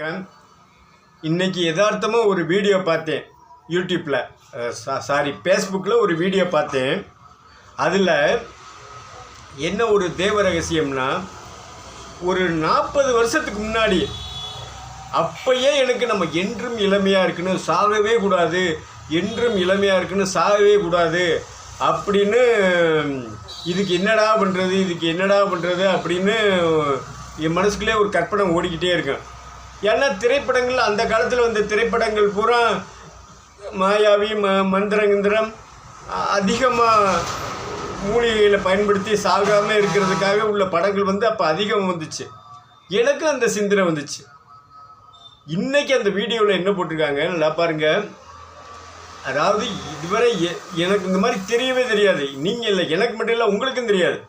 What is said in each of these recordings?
இருக்கிறேன் இன்னைக்கு யதார்த்தமாக ஒரு வீடியோ பார்த்தேன். யூடியூப்பில் சாரி ஃபேஸ்புக்கில் ஒரு வீடியோ பார்த்தேன். அதில் என்ன ஒரு தேவ ரகசியம்னா ஒரு நாற்பது வருஷத்துக்கு முன்னாடி அப்பயே எனக்கு நம்ம என்றும் இளமையாக இருக்கணும் சாகவே கூடாது என்றும் இளமையாக இருக்கணும் சாகவே கூடாது அப்படின்னு இதுக்கு என்னடா பண்ணுறது இதுக்கு என்னடா பண்ணுறது அப்படின்னு என் மனசுக்குள்ளே ஒரு கற்பனை ஓடிக்கிட்டே இருக்கேன் ஏன்னா திரைப்படங்கள்? அந்த காலத்தில் வந்த திரைப்படங்கள் பூரா மாயாவி ம மந்திரங்கிந்திரம் அதிகமாக மூலிகைகளை பயன்படுத்தி சாகாமல் இருக்கிறதுக்காக உள்ள படங்கள் வந்து அப்போ அதிகம் வந்துச்சு. எனக்கு அந்த சிந்தனை வந்துச்சு. இன்றைக்கி அந்த வீடியோவில் என்ன போட்டிருக்காங்க? நல்லா பாருங்கள் அதாவது இதுவரை எ- எனக்கு இந்த மாதிரி தெரியவே தெரியாது. நீங்கள் இல்லை எனக்கு மட்டும் இல்லை உங்களுக்கும் தெரியாது.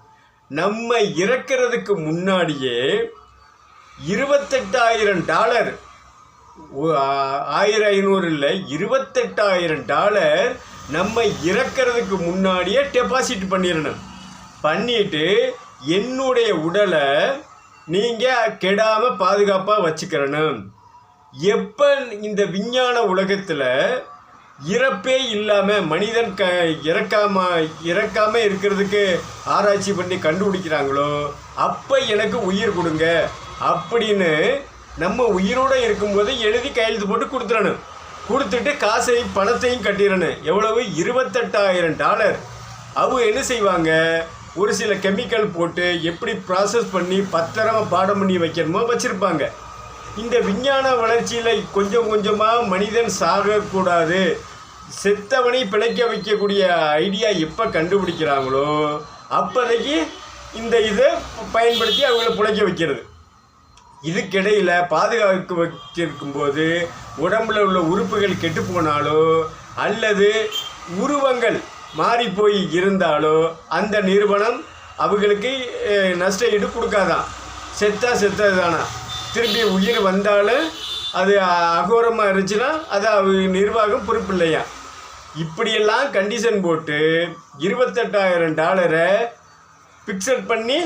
நம்ம இறக்கிறதுக்கு முன்னாடியே இருபத்தெட்டாயிரம் டாலர். ஆ- ஆயிரம் ஐநூறு இல்லை இருபத்தெட்டாயிரம் டாலர் நம்ம இறக்கிறதுக்கு முன்னாடியே டெபாசிட் பண்ணிடணும் பண்ணிட்டு என்னுடைய உடலை நீங்கள் கெடாமல் பாதுகாப்பாக வச்சுக்கிறணும். எப்போ இந்த விஞ்ஞான உலகத்தில் இறப்பே இல்லாமல் மனிதன் க இறக்காம இறக்காமல் இருக்கிறதுக்கு ஆராய்ச்சி பண்ணி கண்டுபிடிக்கிறாங்களோ அப்போ எனக்கு உயிர் கொடுங்க. அப்படின்னு நம்ம உயிரோடு இருக்கும்போது எழுதி கையெழுத்து போட்டு கொடுத்துடணும். கொடுத்துட்டு காசையும் பணத்தையும் கட்டிடணும். எவ்வளவு? இருபத்தெட்டாயிரம் டாலர். அவங்க என்ன செய்வாங்க? ஒரு சில கெமிக்கல் போட்டு எப்படி ப்ராசஸ் பண்ணி பத்திரமா பாடம் பண்ணி வைக்கணுமோ வச்சுருப்பாங்க. இந்த விஞ்ஞான வளர்ச்சியில் கொஞ்சம் கொஞ்சமாக மனிதன் சாகக்கூடாது. செத்தவனை பிழைக்க வைக்கக்கூடிய ஐடியா எப்போ கண்டுபிடிக்கிறாங்களோ அப்போதைக்கு இந்த இதை பயன்படுத்தி அவங்கள பிழைக்க வைக்கிறது. இதுக்கிடையில் பாதுகாக்க வச்சிருக்கும் போது உடம்புல உள்ள உறுப்புகள் கெட்டு போனாலோ அல்லது உருவங்கள் மாறி போய் இருந்தாலோ அந்த நிறுவனம் அவங்களுக்கு நஷ்ட ஈடு கொடுக்காதான் செத்தா செத்தாகதானாம் திரும்பி உயிர் வந்தாலும் அது அகோரமாக இருந்துச்சுன்னா அது அவங்க நிர்வாகம் பொறுப்பு இல்லையா இப்படியெல்லாம் கண்டிஷன் போட்டு இருபத்தெட்டாயிரம் டாலரை ஃபிக்ஸட் பண்ணி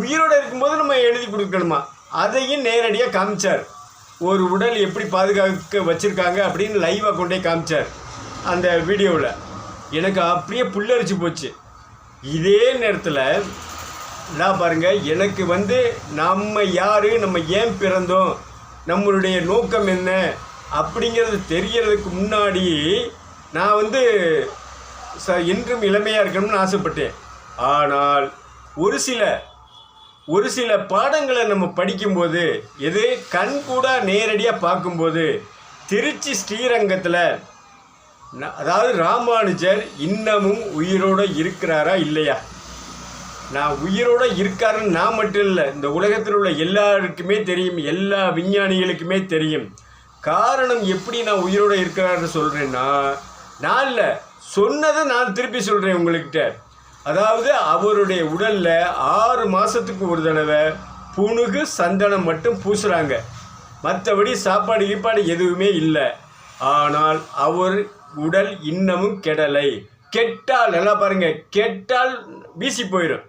உயிரோட இருக்கும்போது நம்ம எழுதி கொடுக்கணுமா? அதையும் நேரடியாக காமிச்சார். ஒரு உடல் எப்படி பாதுகாக்க வச்சுருக்காங்க அப்படின்னு லைவாக கொண்டே காமிச்சார் அந்த வீடியோவில். எனக்கு அப்படியே புல்லரிச்சு போச்சு. இதே நேரத்தில் நான் பாருங்க எனக்கு வந்து நம்ம யார் நம்ம ஏன் பிறந்தோம் நம்மளுடைய நோக்கம் என்ன அப்படிங்கிறது தெரியறதுக்கு முன்னாடி நான் வந்து ச என்றும் இளமையாக இருக்கணும்னு ஆசைப்பட்டேன். ஆனால் ஒரு சில ஒரு சில பாடங்களை நம்ம படிக்கும்போது எது? கண் கூட நேரடியாக பார்க்கும்போது திருச்சி ஸ்ரீரங்கத்தில் அதாவது ராமானுஜர் இன்னமும் உயிரோடு இருக்கிறாரா இல்லையா? நான் உயிரோட இருக்காருன்னு நான் மட்டும் இல்லை இந்த உலகத்தில் உள்ள எல்லாருக்குமே தெரியும் எல்லா விஞ்ஞானிகளுக்குமே தெரியும். காரணம் எப்படி நான் உயிரோடு இருக்கிறாருன்னு சொல்கிறேன்னா நான் இல்லை சொன்னதை நான் திருப்பி சொல்கிறேன் உங்கள்கிட்ட. அதாவது அவருடைய உடலில் ஆறு மாதத்துக்கு ஒரு தடவை புணுகு சந்தனம் மட்டும் பூசுகிறாங்க மற்றபடி சாப்பாடு கீப்பாடு எதுவுமே இல்லை. ஆனால் அவர் உடல் இன்னமும் கெடலை. கெட்டால் நல்லா பாருங்க கெட்டால் வீசி போயிடும்.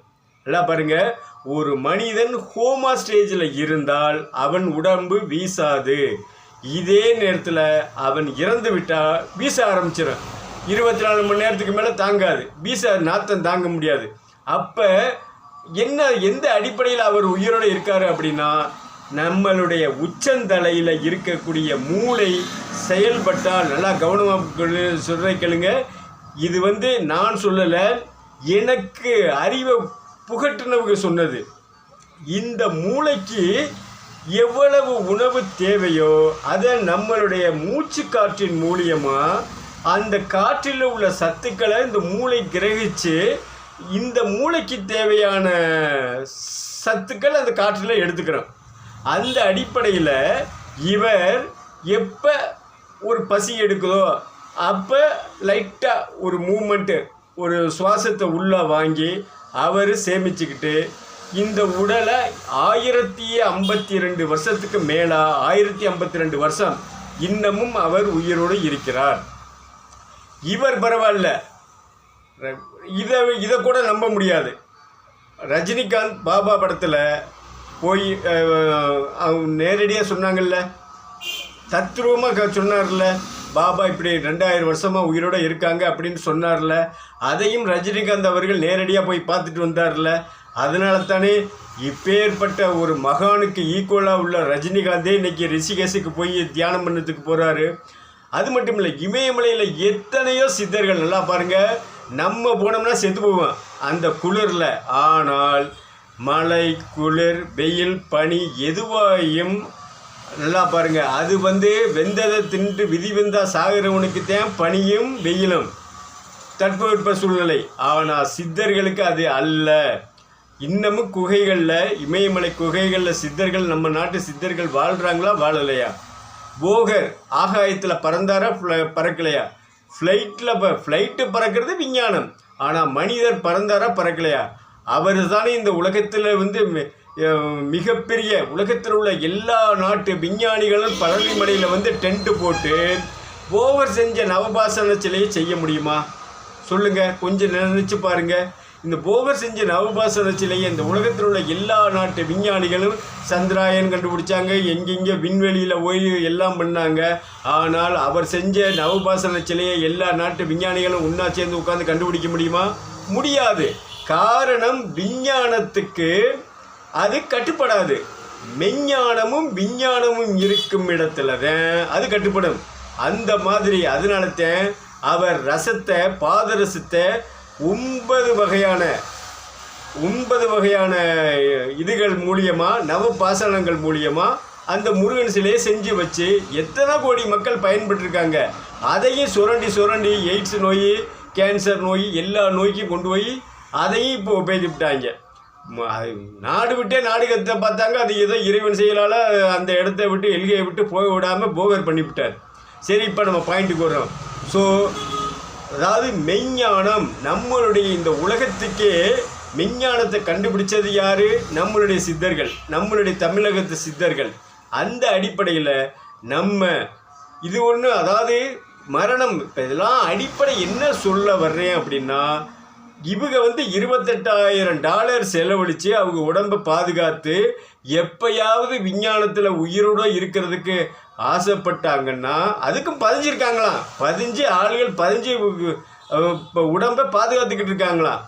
நல்லா பாருங்க ஒரு மனிதன் ஹோமா ஸ்டேஜில் இருந்தால் அவன் உடம்பு வீசாது. இதே நேரத்தில் அவன் இறந்து விட்டால் வீச ஆரம்பிச்சிடும் இருபத்தி நாலு மணி நேரத்துக்கு மேலே தாங்காது. வீச நாத்தம் தாங்க முடியாது. அப்போ என்ன எந்த அடிப்படையில் அவர் உயிரோடு இருக்கார் அப்படின்னா நம்மளுடைய உச்சந்தலையில் இருக்கக்கூடிய மூளை செயல்பட்டால் நல்லா கவனமாக சொல்கிற கேளுங்க. இது வந்து நான் சொல்லலை எனக்கு அறிவை புகட்டினவங்க சொன்னது. இந்த மூளைக்கு எவ்வளவு உணவு தேவையோ அதை நம்மளுடைய மூச்சு காற்றின் மூலியமாக அந்த காற்றில் உள்ள சத்துக்களை இந்த மூளை கிரகிச்சு இந்த மூளைக்கு தேவையான சத்துக்கள் அந்த காற்றில் எடுத்துக்கிறோம். அந்த அடிப்படையில் இவர் எப்போ ஒரு பசி எடுக்குதோ அப்போ லைட்டாக ஒரு மூமெண்ட்டு ஒரு சுவாசத்தை உள்ளே வாங்கி அவர் சேமிச்சுக்கிட்டு இந்த உடலை ஆயிரத்தி ஐம்பத்தி ரெண்டு வருஷத்துக்கு மேலே ஆயிரத்தி ஐம்பத்தி ரெண்டு வருஷம் இன்னமும் அவர் உயிரோடு இருக்கிறார். இவர் பரவாயில்ல. இதை இதை கூட நம்ப முடியாது. ரஜினிகாந்த் பாபா படத்தில் போய் நேரடியாக சொன்னாங்கல்ல? தத்ரூபமாக சொன்னார்ல? பாபா இப்படி ரெண்டாயிரம் வருஷமாக உயிரோட இருக்காங்க அப்படின்னு சொன்னார்ல? அதையும் ரஜினிகாந்த் அவர்கள் நேரடியாக போய் பார்த்துட்டு வந்தார்ல? அதனால தானே இப்பேற்பட்ட ஒரு மகானுக்கு ஈக்குவலாக உள்ள ரஜினிகாந்தே இன்றைக்கி ரிஷிகேஷுக்கு போய் தியானம் பண்ணதுக்கு போகிறாரு அது மட்டும் இல்லை இமயமலையில் எத்தனையோ சித்தர்கள் நல்லா பாருங்கள் நம்ம போனோம்னா செத்து போவோம். அந்த குளிரில் ஆனால் மழை குளிர் வெயில் பனி எதுவாயும் நல்லா பாருங்கள் அது வந்து வெந்ததை தின்று விதி வெந்தா சாகிறவனுக்கு தான் பனியும் வெயிலும். தட்பவெட்ப சூழ்நிலை. ஆனால் சித்தர்களுக்கு அது அல்ல. இன்னமும் குகைகளில் இமயமலை குகைகளில் சித்தர்கள் நம்ம நாட்டு சித்தர்கள் வாழ்கிறாங்களா வாழலையா? போகர் ஆகாயத்தில் பறந்தாரா? ஃப்ள- பறக்கலையா? ஃப்ளைட்டில் ப ஃப்ளைட்டு பறக்கிறது விஞ்ஞானம். ஆனால் மனிதர் பறந்தாரா? பறக்கலையா? அவர் தானே இந்த உலகத்தில் வந்து மிகப்பெரிய உலகத்தில் உள்ள எல்லா நாட்டு விஞ்ஞானிகளும் பழனிமலையில் வந்து டென்ட்டு போட்டு ஓவர் செஞ்ச நவபாசன சிலையை செய்ய முடியுமா? சொல்லுங்கள் கொஞ்சம் நினைச்சு பாருங்கள் இந்த போகர் செஞ்ச நவபாசன சிலையை இந்த உலகத்தில் உள்ள எல்லா நாட்டு விஞ்ஞானிகளும் சந்திராயன் கண்டுபிடிச்சாங்க. எங்கெங்கே விண்வெளியில் போய் எல்லாம் பண்ணாங்க. ஆனால் அவர் செஞ்ச நவபாசன சிலையை எல்லா நாட்டு விஞ்ஞானிகளும் ஒன்றா சேர்ந்து உட்காந்து கண்டுபிடிக்க முடியுமா? முடியாது. காரணம் விஞ்ஞானத்துக்கு அது கட்டுப்படாது. மெஞ்ஞானமும் விஞ்ஞானமும் இருக்கும் இடத்துல தான் அது கட்டுப்படும். அந்த மாதிரி அதனால தான் அவர் ரசத்தை பாதரசத்தை ஒன்பது வகையான ஒன்பது வகையான இதுகள் மூலியமாக நவ பாசனங்கள் மூலியமாக அந்த முருகன் சிலையை செஞ்சு வச்சு எத்தனை கோடி மக்கள் பயன்பட்டுருக்காங்க அதையும் சுரண்டி சுரண்டி எய்ட்ஸ் நோய் கேன்சர் நோய் எல்லா நோய்க்கும் கொண்டு போய் அதையும் இப்போ உபயோகிப்பிட்டாங்க நாடு விட்டே நாடகத்தை பார்த்தாங்க அது ஏதோ இறைவன் செயலால் அந்த இடத்த விட்டு எல்கையை விட்டு போக விடாமல் போகர் பண்ணிவிட்டார். சரி இப்போ நம்ம பாயிண்ட்டுக்கு வர்றோம். ஸோ அதாவது மெய்ஞானம் நம்மளுடைய இந்த உலகத்துக்கே மெய்ஞானத்தை கண்டுபிடிச்சது யாரு? நம்மளுடைய சித்தர்கள் நம்மளுடைய தமிழகத்து சித்தர்கள். அந்த அடிப்படையில் நம்ம இது ஒன்று அதாவது மரணம் இப்போ இதெல்லாம் அடிப்படை என்ன சொல்ல வர்றேன் அப்படின்னா இவங்க வந்து இருபத்தெட்டாயிரம் டாலர் செலவழித்து அவங்க உடம்பை பாதுகாத்து எப்பயாவது விஞ்ஞானத்தில் உயிரோட இருக்கிறதுக்கு ஆசைப்பட்டாங்கன்னா அதுக்கும் பதிஞ்சிருக்காங்களாம். பதிஞ்சு ஆளுகள் பதிஞ்சு இப்போ உடம்பை பாதுகாத்துக்கிட்டு இருக்காங்களாம்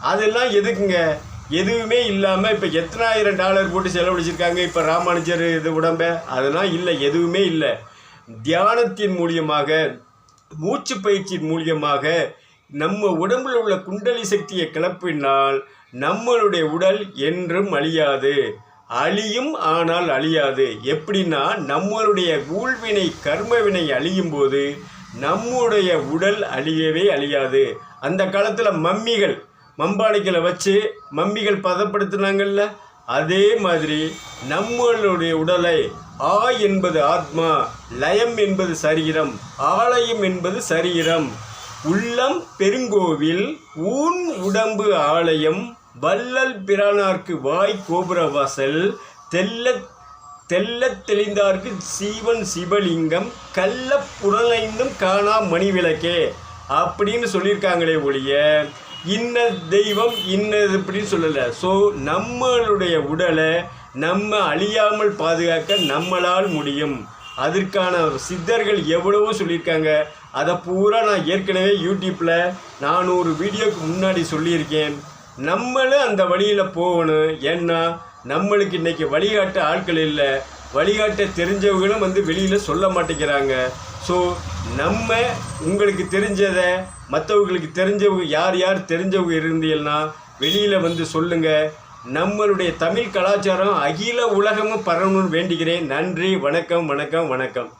அதெல்லாம் எதுக்குங்க? எதுவுமே இல்லாமல் இப்போ எத்தனாயிரம் டாலர் போட்டு செலவழிச்சிருக்காங்க இப்போ ராமானுஜர் இது உடம்பை? அதெல்லாம் இல்லை எதுவுமே இல்லை. தியானத்தின் மூலியமாக மூச்சு பயிற்சியின் மூலியமாக நம்ம உடம்பில் உள்ள குண்டலி சக்தியை கிளப்பினால் நம்மளுடைய உடல் என்றும் அழியாது. அழியும் ஆனால் அழியாது. எப்படின்னா நம்மளுடைய ஊழ்வினை கர்மவினை அழியும் போது நம்முடைய உடல் அழியவே அழியாது. அந்த காலத்தில் மம்மிகள் மம்பாடைகளை வச்சு மம்மிகள் பதப்படுத்தினாங்கல்ல? அதே மாதிரி நம்மளுடைய உடலை ஆ என்பது ஆத்மா லயம் என்பது சரீரம் ஆலயம் என்பது சரீரம். உள்ளம் பெருங்கோவில் ஊன் உடம்பு ஆலயம் வள்ளல் பிரானார்க்கு வாய் கோபுரவாசல் தெல்ல தெள்ளத் தெளிந்தார்க்கு சீவன் சிவலிங்கம் கள்ள புலனைந்தும் காணா மணிவிளக்கே. அப்படின்னு சொல்லியிருக்காங்களே ஒழிய இன்ன தெய்வம் இன்னது இப்படின்னு சொல்லலை. ஸோ நம்மளுடைய உடலை நம்ம அழியாமல் பாதுகாக்க நம்மளால் முடியும். அதற்கான சித்தர்கள் எவ்வளவோ சொல்லியிருக்காங்க. அதை பூரா நான் ஏற்கனவே யூடியூப்பில் நான் ஒரு வீடியோக்கு முன்னாடி சொல்லியிருக்கேன். நம்மளும் அந்த வழியில் போகணும். ஏன்னா நம்மளுக்கு இன்றைக்கி வழிகாட்ட ஆட்கள் இல்லை. வழிகாட்ட தெரிஞ்சவங்களும் வந்து வெளியில் சொல்ல மாட்டேங்கிறாங்க. ஸோ நம்ம உங்களுக்கு தெரிஞ்சதை மற்றவங்களுக்கு தெரிஞ்சவங்க யார் யார் தெரிஞ்சவங்க இருந்தீங்கன்னா வெளியில் வந்து சொல்லுங்கள் நம்மளுடைய தமிழ் கலாச்சாரம் அகில உலகமும் பரவணும்னு வேண்டுகிறேன். நன்றி வணக்கம் வணக்கம் வணக்கம்.